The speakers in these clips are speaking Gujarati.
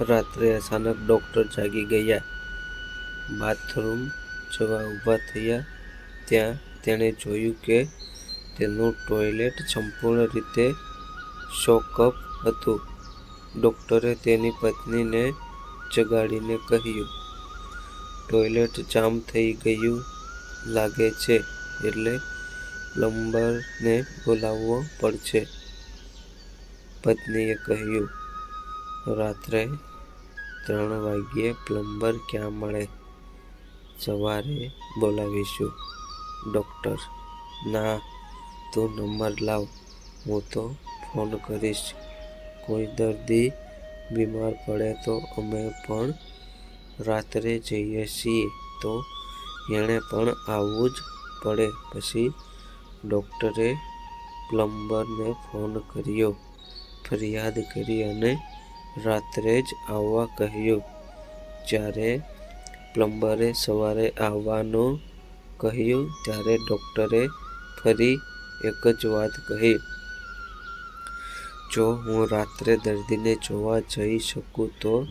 રાત્રે અચાનક ડૉક્ટર જાગી ગયા. બાથરૂમ જવા ઊભા થયા ત્યાં તેણે જોયું કે તેનું ટોયલેટ સંપૂર્ણ રીતે શોકઅપ હતું. ડોક્ટરે તેની પત્નીને જગાડીને કહ્યું, "ટોયલેટ જામ થઈ ગયું લાગે છે એટલે પ્લમ્બરને બોલાવવો પડશે." પત્નીએ કહ્યું, "રાત્રે ત્રણ વાગ્યે પ્લમ્બર ક્યાં મળે? સવારે બોલાવીશું." ડૉક્ટર "ના, તું નંબર લાવ, હું તો ફોન કરીશ. કોઈ દર્દી બીમાર પડે તો અમે પણ રાત્રે જઈએ છીએ તો એણે પણ આવવું જ પડે પછી." ડૉક્ટરે પ્લમ્બરને ફોન કર્યો, ફરિયાદ કરી અને રાત્રે જ આવવા કહ્યું. જ્યારે પ્લમ્બરે સવારે આવવાનું કહ્યું ત્યારે ડૉક્ટરે ફરી એક જ વાત કહી, "જો હું રાત્રે દર્દીને જોવા જઈ શકું તો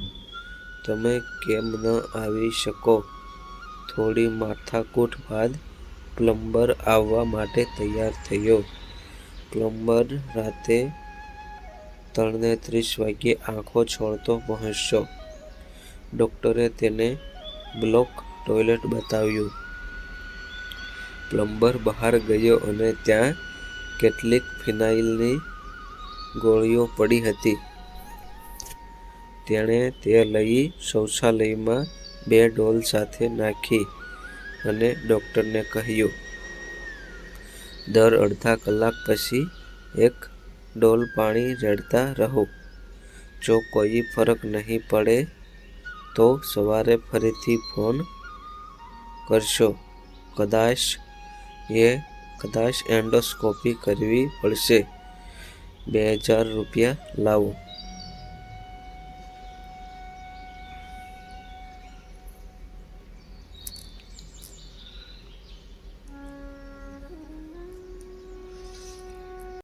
તમે કેમ ન આવી શકો?" થોડી માથાકૂટ બાદ પ્લમ્બર આવવા માટે તૈયાર થયો. પ્લમ્બર રાતે ત્રણને ત્રીસ વાગ્યે આંખો છોડતો પહોંચ્યો. ડોક્ટરે તેને બ્લોક ટોયલેટ બતાવ્યું. પ્લમ્બર બહાર ગયો અને ત્યાં કેટલીક ફિનાઇલની ગોળીઓ પડી હતી. તેણે તે લઈ શૌચાલયમાં બે ડોલ સાથે નાખી અને ડૉક્ટરને કહ્યું, "દર અડધા કલાક પછી એક ડોલ પાણી રેડતા રહો. જો કોઈ ફરક નહીં પડે તો સવારે ફરીથી ફોન કરશો. કદાચ એ, કદાચ એન્ડોસ્કોપી કરવી પડશે. બે હજાર રૂપિયા લાવો."